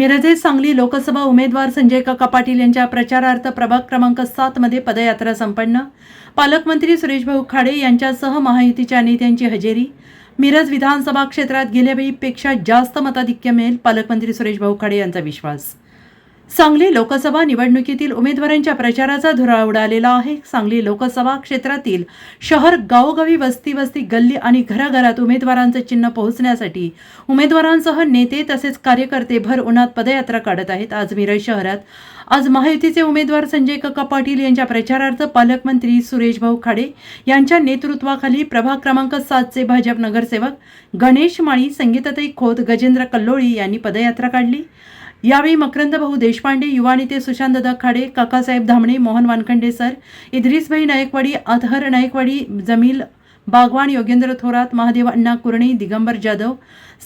मिरजे सांगली लोकसभा उमेदवार संजय काका पाटील यांच्या प्रचारार्थ प्रभाग क्रमांक सात मध्ये पदयात्रा संपन्न. पालकमंत्री सुरेशभाऊ खाडे यांच्यासह महायुतीच्या नेत्यांची हजेरी. मिरज विधानसभा क्षेत्रात गेल्या वेळीपेक्षा जास्त मताधिक्य मिळेल पालकमंत्री सुरेशभाऊ खाडे यांचा विश्वास. सांगली लोकसभा निवडणुकीतील उमेदवारांच्या प्रचाराचा धुरा उडालेला आहे. सांगली लोकसभा क्षेत्रातील शहर गावोगावी वस्ती वस्ती गल्ली आणि घराघरात उमेदवारांचं चिन्ह पोहोचण्यासाठी उमेदवारांसह नेते तसेच कार्यकर्ते भर उन्हात पदयात्रा काढत आहेत. आज मिरज शहरात आज महायुतीचे उमेदवार संजय कक्का पाटील यांच्या प्रचारार्थ पालकमंत्री सुरेशभाऊ खाडे यांच्या नेतृत्वाखाली प्रभाग क्रमांक सातचे भाजप नगरसेवक गणेश माळी संगीताताई खोत गजेंद्र कल्लोळी यांनी पदयात्रा काढली. यावेळी मकरंद भाऊ देशपांडे युवा नेते सुशांतदा खाडे काकासाहेब धामणे मोहन वानखंडे सर इद्रिसभाई नायकवाडी अथहर नायकवाडी जमील बागवान योगेंद्र थोरात महादेव अण्णा कुरणे दिगंबर जाधव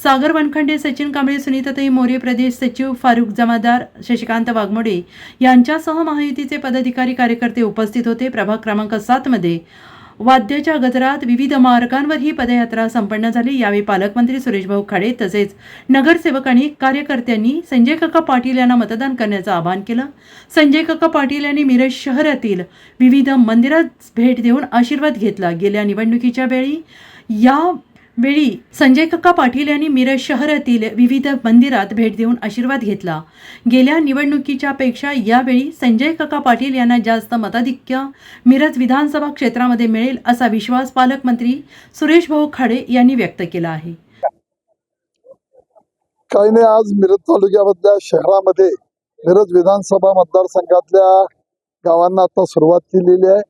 सागर वानखंडे सचिन कांबळे सुनीताताई मोरे प्रदेश सचिव फारुख जमादार शशिकांत वाघमोडे यांच्यासह महायुतीचे पदाधिकारी कार्यकर्ते उपस्थित होते. प्रभाग क्रमांक सातमध्ये वाद्याच्या गजरात विविध मार्गांवर ही पदयात्रा संपन्न झाली. यावेळी पालकमंत्री सुरेशभाऊ खाडे तसेच नगरसेवकांनी कार्यकर्त्यांनी संजय काका पाटील यांना मतदान करण्याचं आवाहन केलं. संजय काका पाटील यांनी मिरज शहरातील विविध मंदिरात भेट देऊन आशीर्वाद घेतला. गेल्या निवडणुकीच्या वेळी या वेळी संजय काका पाटील यांनी मिरज शहरातील विविध मंदिरात भेट देऊन आशीर्वाद घेतला. गेल्या निवडणुकीच्या पेक्षा यावेळी संजय काका पाटील यांना जास्त मताधिक्य मिरज विधानसभा क्षेत्रामध्ये मिळेल असा विश्वास पालकमंत्री सुरेश भाऊ खाडे यांनी व्यक्त केला आहे. काही नाही आज मिरज तालुक्यामधल्या शहरामध्ये मिरज विधानसभा मतदारसंघातल्या गावांना आता सुरुवात केलेली आहे.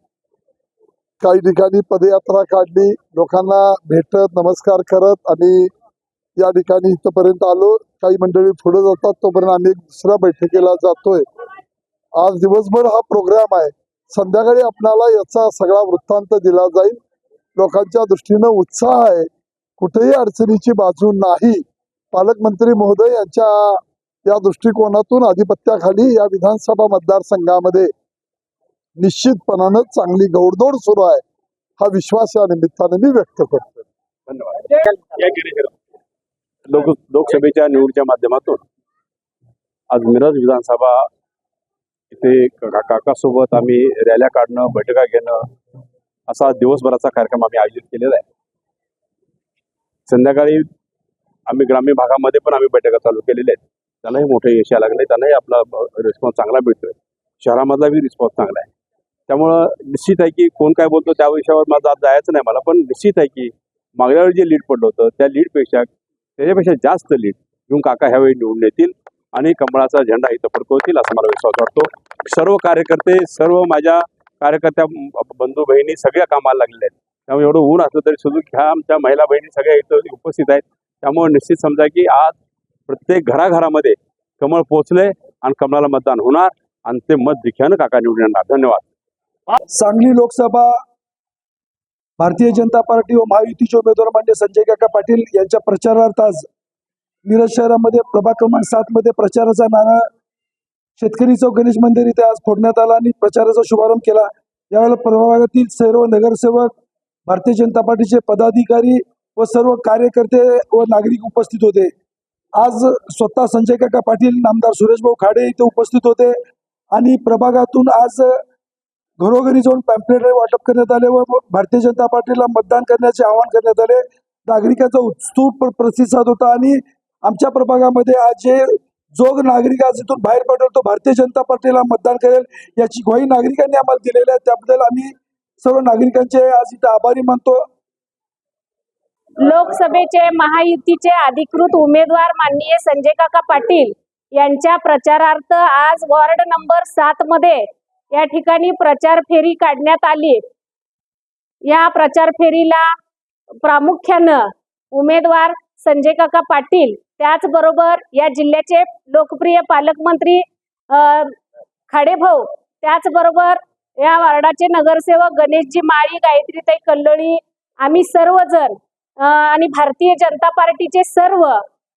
काही ठिकाणी पदयात्रा काढली लोकांना भेटत नमस्कार करत आणि या ठिकाणी इथपर्यंत आलो. काही मंडळी पुढे जातात तोपर्यंत आम्ही दुसऱ्या बैठकीला जातोय. आज दिवसभर हा प्रोग्राम आहे. संध्याकाळी आपणाला याचा सगळा वृत्तांत दिला जाईल. लोकांच्या दृष्टीनं उत्साह आहे. कुठेही अडचणीची बाजू नाही. पालकमंत्री महोदय यांच्या या दृष्टिकोनातून आधिपत्याखाली या विधानसभा मतदारसंघामध्ये निश्चितपणानं चांगली गौडदौड सुरू आहे हा विश्वास या निमित्ताने मी व्यक्त करतो धन्यवाद. लोकसभेच्या निवडीच्या माध्यमातून आज मिरज विधानसभा इथे का- काकासोबत आम्ही रॅल्या काढणं बैठका घेणं असा दिवसभराचा कार्यक्रम आम्ही आयोजित केलेला आहे. संध्याकाळी आम्ही ग्रामीण भागामध्ये पण आम्ही बैठका चालू केलेल्या आहेत. त्यालाही मोठे यश यायला लागले त्यांनाही आपला रिस्पॉन्स चांगला मिळतोय. शहरामधला बी रिस्पॉन्स चांगला आहे. त्यामुळं निश्चित आहे की कोण काय बोलतो त्या विषयावर माझं आज जायचं नाही मला पण निश्चित आहे की मागल्या वेळी जे लीड पडलं होतं त्या लीडपेक्षा त्याच्यापेक्षा जास्त लीड घेऊन काका ह्यावेळी निवडून येतील आणि कमळाचा झेंडा इथं फडकवतील असा मला विश्वास वाटतो. सर्व कार्यकर्ते सर्व माझ्या कार्यकर्त्या बंधू बहिणी सगळ्या कामाला लागलेल्या आहेत. त्यामुळे एवढं ऊन असलं तरी सुद्धा ह्या आमच्या महिला बहिणी सगळ्या इथं उपस्थित आहेत. त्यामुळे निश्चित समजा की आज प्रत्येक घराघरामध्ये कमळ पोचले आणि कमळाला मतदान होणार आणि ते मत दिख्यानं काका निवडून येणार. धन्यवाद. सांगली लोकसभा भारतीय जनता पार्टी व महायुतीचे उमेदवार मान्य संजय काका पाटील यांच्या प्रचारार्थ आज मिरज शहरामध्ये प्रभाग क्रमांक सात मध्ये प्रचाराचा नारा शेतकरी चौक गणेश मंदिर इथे आज फोडण्यात आला आणि प्रचाराचा शुभारंभ केला. यावेळेला प्रभागातील सर्व नगरसेवक भारतीय जनता पार्टीचे पदाधिकारी व सर्व कार्यकर्ते व नागरिक उपस्थित होते. आज स्वतः संजय काका पाटील नामदार सुरेशभाऊ खाडे इथे उपस्थित होते आणि प्रभागातून आज घरोघरी जाऊन पॅम्पलेट वाटप करण्यात आले व भारतीय जनता पार्टीला मतदान करण्याचे आवाहन करण्यात आले. नागरिकांचा उत्स्फूर्त प्रतिसाद होता आणि आमच्या प्रभागामध्ये आज जे जो नागरिक आज इथून बाहेर पडेल तो भारतीय जनता पार्टीला मतदान करेल याची ग्वाही नागरिकांनी आम्हाला दिलेली आहे. त्याबद्दल आम्ही सर्व नागरिकांचे आज इथे आभारी मानतो. लोकसभेचे महायुतीचे अधिकृत उमेदवार माननीय संजय काका पाटील यांच्या प्रचारार्थ आज वॉर्ड नंबर सात मध्ये या ठिकाणी प्रचार फेरी काढण्यात आली. या प्रचार फेरीला प्रामुख्यानं उमेदवार संजय काका पाटील त्याचबरोबर या जिल्ह्याचे लोकप्रिय पालकमंत्री खाडेभाऊ त्याचबरोबर या वार्डाचे नगरसेवक गणेशजी माळी गायत्रीताई कल्लोळी आम्ही सर्वजण आणि भारतीय जनता पार्टीचे सर्व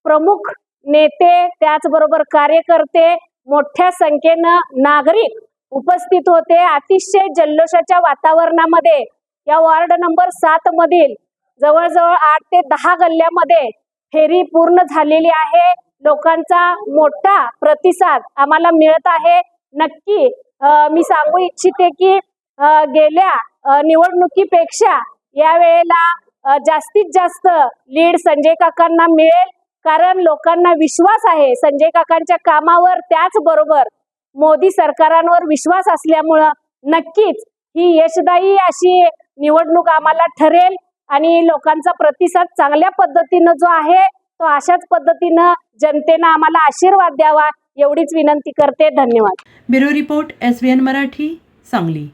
प्रमुख नेते त्याचबरोबर कार्यकर्ते मोठ्या संख्येनं नागरिक उपस्थित होते. अतिशय जल्लोषाच्या वातावरणामध्ये या वॉर्ड नंबर सात मधील जवळजवळ आठ ते दहा गल्ल्यामध्ये फेरी पूर्ण झालेली आहे. लोकांचा मोठा प्रतिसाद आम्हाला मिळत आहे. नक्की मी सांगू इच्छिते की गेल्या निवडणुकीपेक्षा या वेळेला जास्तीत जास्त लीड संजय काकांना मिळेल. कारण लोकांना विश्वास आहे संजय काकांच्या कामावर त्याचबरोबर मोदी सरकारांवर विश्वास असल्यामुळं नक्कीच ही यशदायी अशी निवडणूक आम्हाला ठरेल आणि लोकांचा प्रतिसाद चांगल्या पद्धतीनं जो आहे तो अशाच पद्धतीनं जनतेनं आम्हाला आशीर्वाद द्यावा एवढीच विनंती करते. धन्यवाद. Bureau report S V N Marathi Sangli.